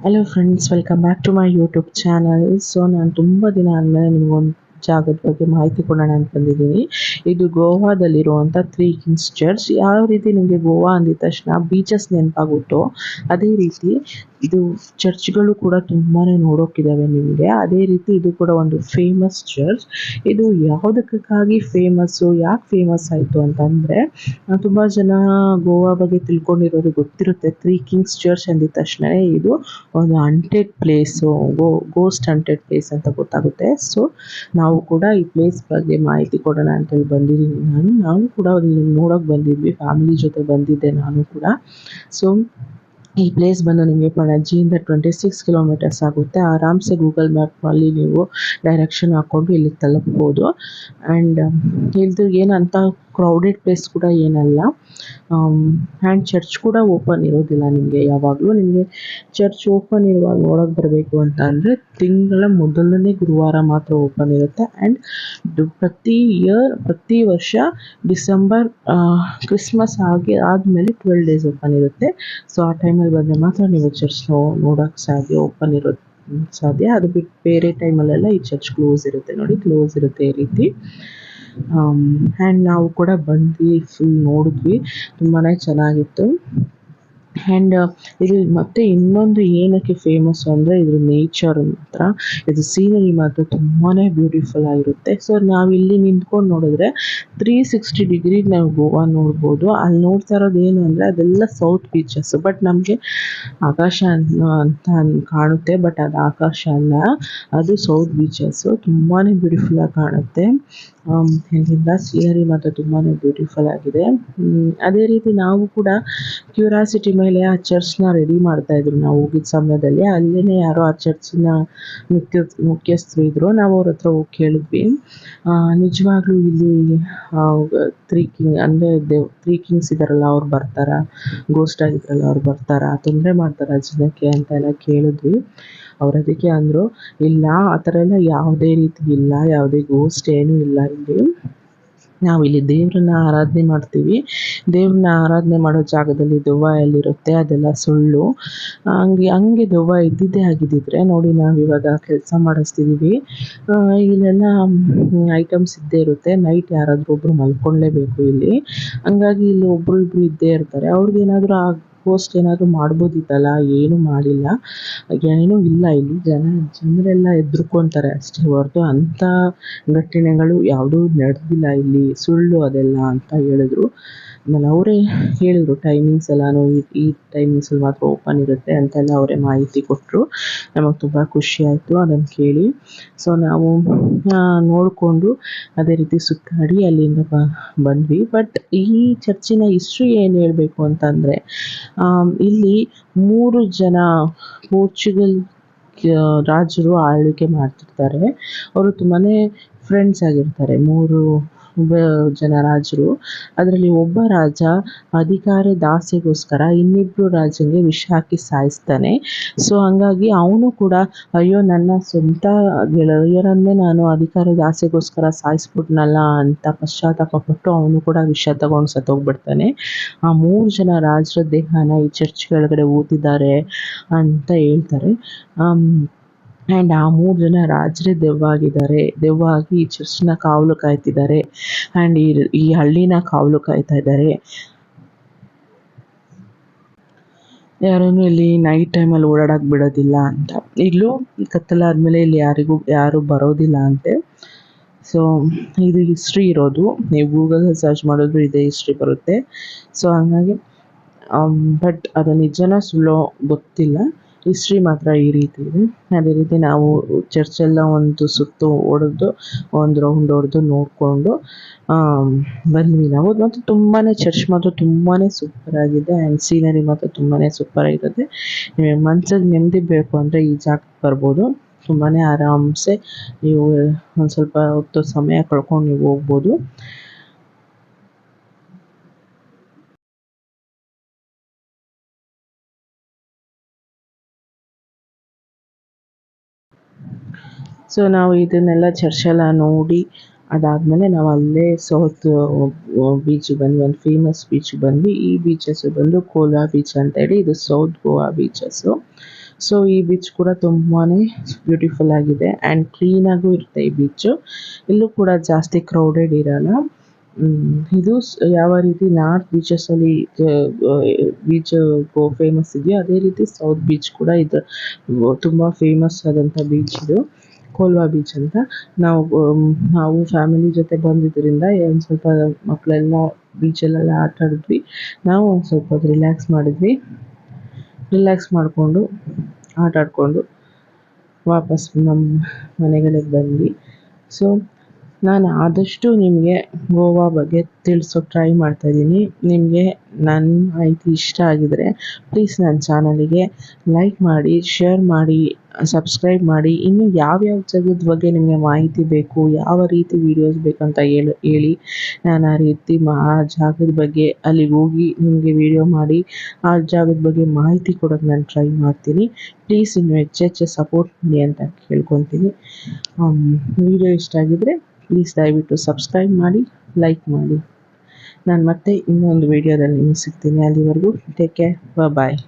Hello friends welcome back to my YouTube channel so ನಾನು ತುಂಬ ದಿನ ಆದಮೇಲೆ ನಿಮಗೊಂದು ಜಾಗದ ಬಗ್ಗೆ ಮಾಹಿತಿ ಕೊಡೋಣ ಅಂತ ಬಂದಿದ್ದೀನಿ ಇದು ಗೋವಾದಲ್ಲಿರುವಂಥ ತ್ರೀ ಕಿಂಗ್ಸ್ ಚರ್ಚ್ ಯಾವ ರೀತಿ ನಿಮಗೆ ಗೋವಾ ಅಂದಿದ ತಕ್ಷಣ ಬೀಚಸ್ ನೆನಪಾಗುತ್ತೋ ಅದೇ ರೀತಿ ಇದು ಚರ್ಚ್ಗಳು ಕೂಡ ತುಂಬಾ ನೋಡೋಕ್ಕಿದ್ದಾವೆ ನಿಮಗೆ. ಅದೇ ರೀತಿ ಇದು ಕೂಡ ಒಂದು ಫೇಮಸ್ ಚರ್ಚ್ ಇದು ಯಾವುದಕ್ಕಾಗಿ ಫೇಮಸ್ಸು ಯಾಕೆ ಫೇಮಸ್ ಆಯಿತು ಅಂತಂದರೆ ತುಂಬ ಜನ ಗೋವಾ ಬಗ್ಗೆ ತಿಳ್ಕೊಂಡಿರೋರಿಗೆ ಗೊತ್ತಿರುತ್ತೆ. ತ್ರೀ ಕಿಂಗ್ಸ್ ಚರ್ಚ್ ಅಂದಿದ ತಕ್ಷಣ ಇದು ಒಂದು ಅಂಟೆಡ್ ಪ್ಲೇಸು ಗೋ ಗೋಸ್ಟ್ ಹಂಟೆಡ್ ಪ್ಲೇಸ್ ಅಂತ ಗೊತ್ತಾಗುತ್ತೆ. ಸೊ ನಾವು ಕೂಡ ಈ ಪ್ಲೇಸ್ ಬಗ್ಗೆ ಮಾಹಿತಿ ಕೊಡೋಣ ಅಂತ ಹೇಳಿ ಬಂದಿದ್ದೀನಿ ನಾನು. ನಾನು ಕೂಡ ನೋಡೋಕೆ ಬಂದಿದ್ವಿ. ಫ್ಯಾಮಿಲಿ ಜೊತೆ ಬಂದಿದ್ದೆ ನಾನು ಕೂಡ. ಸೊ ಈ ಪ್ಲೇಸ್ ಬಂದು ನಿಮಗೆ ಪಣಜಿಯಿಂದ ಟ್ವೆಂಟಿ ಸಿಕ್ಸ್ ಕಿಲೋಮೀಟರ್ಸ್ ಆಗುತ್ತೆ. ಆರಾಮ್ಸೆ ಗೂಗಲ್ ಮ್ಯಾಪ್ನಲ್ಲಿ ನೀವು ಡೈರೆಕ್ಷನ್ ಹಾಕ್ಕೊಂಡು ಇಲ್ಲಿ ತಲುಪ್ಬೋದು. ಆ್ಯಂಡ್ ಇದು ಏನಂತ ಕ್ರೌಡೆಡ್ ಪ್ಲೇಸ್ ಕೂಡ ಏನಲ್ಲ. ಆ್ಯಂಡ್ ಚರ್ಚ್ ಕೂಡ ಓಪನ್ ಇರೋದಿಲ್ಲ ನಿಮಗೆ ಯಾವಾಗಲೂ. ನಿಮಗೆ ಚರ್ಚ್ ಓಪನ್ ಇರುವಾಗ ನೋಡೋಕೆ ಬರಬೇಕು ಅಂತ ಅಂದರೆ ತಿಂಗಳ ಮೊದಲನೇ ಗುರುವಾರ ಮಾತ್ರ ಓಪನ್ ಇರುತ್ತೆ. ಆ್ಯಂಡ್ ಪ್ರತಿ ಇಯರ್ ಪ್ರತಿ ವರ್ಷ ಡಿಸೆಂಬರ್ ಕ್ರಿಸ್ಮಸ್ ಆಗಿ ಆದಮೇಲೆ ಟ್ವೆಲ್ ಡೇಸ್ ಓಪನ್ ಇರುತ್ತೆ. ಸೊ ಆ ಟೈಮಲ್ಲಿ ಬಂದರೆ ಮಾತ್ರ ನೀವು ಚರ್ಚ್ ನೋಡೋಕ್ಕೆ ಸಾಧ್ಯ ಓಪನ್ ಇರೋದು ಸಾಧ್ಯ. ಅದು ಬಿಟ್ಟು ಬೇರೆ ಟೈಮಲ್ಲೆಲ್ಲ ಈ ಚರ್ಚ್ ಕ್ಲೋಸ್ ಇರುತ್ತೆ ನೋಡಿ ಕ್ಲೋಸ್ ಇರುತ್ತೆ ಈ ರೀತಿ. ಆ್ಯಂಡ್ ನಾವು ಕೂಡ ಬಂದ್ವಿ ಫುಲ್ ನೋಡಿದ್ವಿ. ತುಂಬಾ ಚೆನ್ನಾಗಿತ್ತು. ಆ್ಯಂಡ್ ಇದು ಮತ್ತೆ ಇನ್ನೊಂದು ಏನಕ್ಕೆ ಫೇಮಸ್ಸು ಅಂದರೆ ಇದ್ರ ನೇಚರ್ ಮಾತ್ರ. ಇದು ಸೀನರಿ ಮಾತ್ರ ತುಂಬಾ ಬ್ಯೂಟಿಫುಲ್ ಆಗಿರುತ್ತೆ. ಸೊ ನಾವು ಇಲ್ಲಿ ನಿಂತ್ಕೊಂಡು ನೋಡಿದ್ರೆ ತ್ರೀ ಸಿಕ್ಸ್ಟಿ ಡಿಗ್ರಿ ನಾವು ಗೋವಾ ನೋಡ್ಬೋದು. ಅಲ್ಲಿ ನೋಡ್ತಾ ಇರೋದು ಏನು ಅಂದರೆ ಅದೆಲ್ಲ ಸೌತ್ ಬೀಚಸ್ ಬಟ್ ನಮಗೆ ಆಕಾಶ ಅಂತ ಕಾಣುತ್ತೆ. ಬಟ್ ಅದು ಆಕಾಶ ಅಲ್ಲ, ಅದು ಸೌತ್ ಬೀಚಸ್ಸು ತುಂಬಾ ಬ್ಯೂಟಿಫುಲ್ಲಾಗಿ ಕಾಣುತ್ತೆ. ಇಲ್ಲಿಂದ ಸೀನರಿ ಮಾತ್ರ ತುಂಬಾ ಬ್ಯೂಟಿಫುಲ್ ಆಗಿದೆ. ಅದೇ ರೀತಿ ನಾವು ಕೂಡ ಕ್ಯೂರಾಸಿಟಿ ಮೇಲೆ ಆ ಚರ್ಚ್ನ ರೆಡಿ ಮಾಡ್ತಾ ಇದ್ರು. ನಾವು ಹೋಗಿದ್ದ ಸಮಯದಲ್ಲಿ ಅಲ್ಲೇ ಯಾರೋ ಆ ಚರ್ಚಿನ ಮುಖ್ಯ, ಮುಖ್ಯಸ್ಥರು ಇದ್ರು. ನಾವು ಅವ್ರ ಹತ್ರ ಹೋಗಿ ಕೇಳಿದ್ವಿ. ನಿಜವಾಗ್ಲೂ ಇಲ್ಲಿ ತ್ರೀ ಕಿಂಗ್ ಅಂದರೆ ದೇವ್ ತ್ರೀ ಕಿಂಗ್ಸ್ ಇದಾರಲ್ಲ, ಅವ್ರು ಬರ್ತಾರಾ? ಗೋಸ್ಟ್ ಆಗಿದ್ರಲ್ಲ, ಅವ್ರು ಬರ್ತಾರಾ? ತೊಂದರೆ ಮಾಡ್ತಾರಾ ಜನಕ್ಕೆ ಅಂತ ಎಲ್ಲ ಕೇಳಿದ್ವಿ. ಅವ್ರು ಅದಕ್ಕೆ ಅಂದರು, ಇಲ್ಲ, ಆ ಥರ ಎಲ್ಲ ಯಾವುದೇ ರೀತಿ ಇಲ್ಲ, ಯಾವುದೇ ಗೋಸ್ಟ್ ಏನೂ ಇಲ್ಲ ಇಲ್ಲಿ. ನಾವು ಇಲ್ಲಿ ದೇವ್ರನ್ನ ಆರಾಧನೆ ಮಾಡ್ತೀವಿ. ದೇವ್ರನ್ನ ಆರಾಧನೆ ಮಾಡೋ ಜಾಗದಲ್ಲಿ ದೆವ್ವ ಎಲ್ಲಿರುತ್ತೆ ಅದೆಲ್ಲ ಸುಳ್ಳು. ಹಂಗೆ ಹಂಗೆ ದೆವ್ವ ಇದ್ದಿದ್ದೇ ಆಗಿದ್ದಿದ್ರೆ ನೋಡಿ ನಾವು ಇವಾಗ ಕೆಲಸ ಮಾಡಿಸ್ತಿದ್ದೀವಿ ಇಲ್ಲೆಲ್ಲ ಐಟಮ್ಸ್ ಇದ್ದೇ ಇರುತ್ತೆ. ನೈಟ್ ಯಾರಾದರೂ ಒಬ್ಬರು ಮಲ್ಕೊಳ್ಳೇಬೇಕು ಇಲ್ಲಿ. ಹಂಗಾಗಿ ಇಲ್ಲಿ ಒಬ್ಬರು ಇಬ್ಬರು ಇದ್ದೇ ಇರ್ತಾರೆ. ಅವ್ರಿಗೇನಾದರೂ ಆ ಪೋಸ್ಟ್ ಏನಾದರೂ ಮಾಡ್ಬೋದಿತ್ತಲ್ಲ, ಏನು ಮಾಡಿಲ್ಲ. ಏನೂ ಇಲ್ಲ ಇಲ್ಲಿ ಜನ, ಜನರೆಲ್ಲ ಎದ್ರುಕೊಂತಾರೆ ಅಷ್ಟೇ ಹೊರತು ಅಂಥ ಘಟನೆಗಳು ಯಾವುದೂ ನಡೆದಿಲ್ಲ ಇಲ್ಲಿ, ಸುಳ್ಳು ಅದೆಲ್ಲ ಅಂತ ಹೇಳಿದ್ರು. ಆಮೇಲೆ ಅವರೇ ಹೇಳಿದರು ಟೈಮಿಂಗ್ಸ್ ಎಲ್ಲನೂ ಈ ಟೈಮಿಂಗ್ಸಲ್ಲಿ ಮಾತ್ರ ಓಪನ್ ಇರುತ್ತೆ ಅಂತೆಲ್ಲ ಅವರೇ ಮಾಹಿತಿ ಕೊಟ್ಟರು ನಮಗೆ ತುಂಬ ಖುಷಿ ಆಯಿತು ಅದನ್ನು ಕೇಳಿ. ಸೊ ನಾವು ನೋಡಿಕೊಂಡು ಅದೇ ರೀತಿ ಸುತ್ತಾಡಿ ಅಲ್ಲಿಂದ ಬಂದ್ವಿ. ಬಟ್ ಈ ಚರ್ಚಿನ ಹಿಸ್ಟ್ರಿ ಏನು ಹೇಳಬೇಕು ಅಂತಂದರೆ ಇಲ್ಲಿ ಮೂರು ಜನ ಪೋರ್ಚುಗಲ್ ರಾಜರು ಆಳ್ವಿಕೆ ಮಾಡ್ತಿರ್ತಾರೆ. ಅವರು ತುಂಬಾ ಫ್ರೆಂಡ್ಸ್ ಆಗಿರ್ತಾರೆ. ಮೂರು ಜನ ರಾಜರು. ಅದರಲ್ಲಿ ಒಬ್ಬ ರಾಜ ಅಧಿಕಾರ ದಾಸೆಗೋಸ್ಕರ ಇನ್ನಿಬ್ಬರು ರಾಜನಿಗೆ ವಿಷ ಹಾಕಿ ಸಾಯಿಸ್ತಾನೆ. ಸೊ ಹಂಗಾಗಿ ಅವನು ಕೂಡ, ಅಯ್ಯೋ, ನನ್ನ ಸ್ವಂತ ಗೆಳೆಯರನ್ನೇ ನಾನು ಅಧಿಕಾರ ದಾಸೆಗೋಸ್ಕರ ಸಾಯಿಸ್ಬಿಟ್ನಲ್ಲ ಅಂತ ಪಶ್ಚಾತ್ತಾಪ ಪಟ್ಟು ಅವನು ಕೂಡ ವಿಷ ತಗೊಂಡು ಸತ್ತೋಗ್ಬಿಡ್ತಾನೆ. ಆ ಮೂರು ಜನ ರಾಜರ ದೇಹನ ಈ ಚರ್ಚ್ ಕೆಳಗಡೆ ಊತಿದ್ದಾರೆ ಅಂತ ಹೇಳ್ತಾರೆ. ಆ್ಯಂಡ್ ಆ ಮೂರು ಜನ ರಾಜರೇ ದೆವ್ವ ಆಗಿದ್ದಾರೆ ದೆವ್ವ ಆಗಿ ಈ ಚರ್ಚ್ನ ಕಾವಲು ಕಾಯ್ತಿದ್ದಾರೆ. ಈ ಈ ಹಳ್ಳಿನ ಕಾವಲು ಕಾಯ್ತಾ ಇದ್ದಾರೆ ಯಾರನ್ನು ಇಲ್ಲಿ ನೈಟ್ ಟೈಮಲ್ಲಿ ಓಡಾಡಕ್ಕೆ ಬಿಡೋದಿಲ್ಲ ಅಂತ. ಇಲ್ಲೂ ಕತ್ತಲಾದ್ಮೇಲೆ ಇಲ್ಲಿ ಯಾರಿಗೂ, ಯಾರು ಬರೋದಿಲ್ಲ ಅಂತೆ. ಸೊ ಇದು ಹಿಸ್ಟ್ರಿ ಇರೋದು. ನೀವು ಗೂಗಲ್ ಸರ್ಚ್ ಮಾಡಿದ್ರು ಇದೇ ಹಿಸ್ಟ್ರಿ ಬರುತ್ತೆ. ಸೊ ಹಂಗಾಗಿ ಬಟ್ ಅದು ನಿಜನ ಸುಳ್ಳೋ ಗೊತ್ತಿಲ್ಲ. ಹಿಸ್ಟ್ರಿ ಮಾತ್ರ ಈ ರೀತಿ ಇದೆ. ಅದೇ ರೀತಿ ನಾವು ಚರ್ಚ್ ಎಲ್ಲ ಒಂದು ಸುತ್ತು ಹೊಡೆದು ಒಂದು ರೌಂಡ್ ಹೊಡೆದು ನೋಡಿಕೊಂಡು ಬಂದ್ವಿ ನಾವು. ಮತ್ತು ತುಂಬಾ ಚರ್ಚ್ ಮಾತ್ರ ತುಂಬಾ ಸೂಪರ್ ಆಗಿದೆ ಆ್ಯಂಡ್ ಸೀನರಿ ಮಾತ್ರ ತುಂಬಾ ಸೂಪರಾಗಿರುತ್ತೆ ನಿಮಗೆ ಮನ್ಸಲ್ಲಿ ನೆಮ್ಮದಿ ಬೇಕು ಅಂದರೆ ಈ ಜಾಗಕ್ಕೆ ಬರ್ಬೋದು. ತುಂಬಾ ಆರಾಮ್ಸೆ ನೀವು ಒಂದು ಸ್ವಲ್ಪ ಹೊತ್ತು ಸಮಯ ಕಳ್ಕೊಂಡು ನೀವು ಹೋಗ್ಬೋದು. ಸೊ ನಾವು ಇದನ್ನೆಲ್ಲ ಚರ್ಚೆಲ್ಲ ನೋಡಿ ಅದಾದಮೇಲೆ ನಾವು ಅಲ್ಲೇ ಸೌತ್ ಬೀಚಿಗೆ ಬಂದ್ವಿ, ಒಂದು ಫೇಮಸ್ ಬೀಚಿಗೆ ಬಂದ್ವಿ. ಈ ಬೀಚಸ್ಸು ಬಂದು ಕೋಲಾ ಬೀಚ್ ಅಂತ ಹೇಳಿ, ಇದು ಸೌತ್ ಗೋವಾ ಬೀಚಸ್ಸು ಸೊ ಈ ಬೀಚ್ ಕೂಡ ತುಂಬಾ ಬ್ಯೂಟಿಫುಲ್ ಆಗಿದೆ ಆ್ಯಂಡ್ ಕ್ಲೀನಾಗೂ ಇರುತ್ತೆ ಈ ಬೀಚು ಇಲ್ಲೂ ಕೂಡ ಜಾಸ್ತಿ ಕ್ರೌಡೆಡ್ ಇರಲ್ಲ. ಇದು ಯಾವ ರೀತಿ ನಾರ್ತ್ ಬೀಚಸ್ಸಲ್ಲಿ ಬೀಚ್ ಫೇಮಸ್ ಇದೆಯೋ ಅದೇ ರೀತಿ ಸೌತ್ ಬೀಚ್ ಕೂಡ ಇದು, ತುಂಬ ಫೇಮಸ್ ಆದಂಥ ಬೀಚ್ ಇದು. ಕೋಲ್ವಾ ಬೀಚ್ ಅಂತ. ನಾವು ನಾವು ಫ್ಯಾಮಿಲಿ ಜೊತೆ ಬಂದಿದ್ದರಿಂದ ಒಂದು ಸ್ವಲ್ಪ ಮಕ್ಕಳೆಲ್ಲ ಬೀಚಲ್ಲೆಲ್ಲ ಆಟ ಆಡಿದ್ವಿ. ನಾವು ಒಂದು ಸ್ವಲ್ಪ ರಿಲ್ಯಾಕ್ಸ್ ಮಾಡಿದ್ವಿ. ರಿಲ್ಯಾಕ್ಸ್ ಮಾಡಿಕೊಂಡು ಆಟ ಆಡಿಕೊಂಡು ವಾಪಸ್ ನಮ್ಮ ಮನೆಗಳಿಗೆ ಬಂದ್ವಿ. ಸೊ ನಾನು ಆದಷ್ಟು ನಿಮಗೆ ಗೋವಾ ಬಗ್ಗೆ ತಿಳಿಸೋಕೆ ಟ್ರೈ ಮಾಡ್ತಾಯಿದ್ದೀನಿ ನಿಮಗೆ ನನ್ನ ಮಾಹಿತಿ ಇಷ್ಟ ಆಗಿದರೆ ಪ್ಲೀಸ್ ನನ್ನ ಚಾನಲಿಗೆ ಲೈಕ್ ಮಾಡಿ ಶೇರ್ ಮಾಡಿ ಸಬ್ಸ್ಕ್ರೈಬ್ ಮಾಡಿ. ಇನ್ನು ಯಾವ್ಯಾವ ಜಾಗದ ಬಗ್ಗೆ ನಿಮಗೆ ಮಾಹಿತಿ ಬೇಕು, ಯಾವ ರೀತಿ ವೀಡಿಯೋಸ್ ಬೇಕಂತ ಹೇಳಿ ಹೇಳಿ. ನಾನು ಆ ರೀತಿ ಮಾ, ಆ ಜಾಗದ ಬಗ್ಗೆ ಅಲ್ಲಿಗೆ ಹೋಗಿ ನಿಮಗೆ ವೀಡಿಯೋ ಮಾಡಿ, ಆ ಜಾಗದ ಬಗ್ಗೆ ಮಾಹಿತಿ ಕೊಡೋಕೆ ನಾನು ಟ್ರೈ ಮಾಡ್ತೀನಿ. ಪ್ಲೀಸ್ ಇನ್ನು ಹೆಚ್ಚೆಚ್ಚು ಸಪೋರ್ಟ್ ಮಾಡಿ ಅಂತ ಕೇಳ್ಕೊತೀನಿ. ವಿಡಿಯೋ ಇಷ್ಟ ಆಗಿದ್ದರೆ ಪ್ಲೀಸ್ ದಯವಿಟ್ಟು ಸಬ್ಸ್ಕ್ರೈಬ್ ಮಾಡಿ ಲೈಕ್ ಮಾಡಿ. ನಾನು ಮತ್ತೆ ಇನ್ನೊಂದು ವಿಡಿಯೋದಲ್ಲಿ ಸಿಗ್ತೀನಿ. ಅಲ್ಲಿವರೆಗೂ ಟೇಕ್ ಕೇರ್ ಬಾಯ್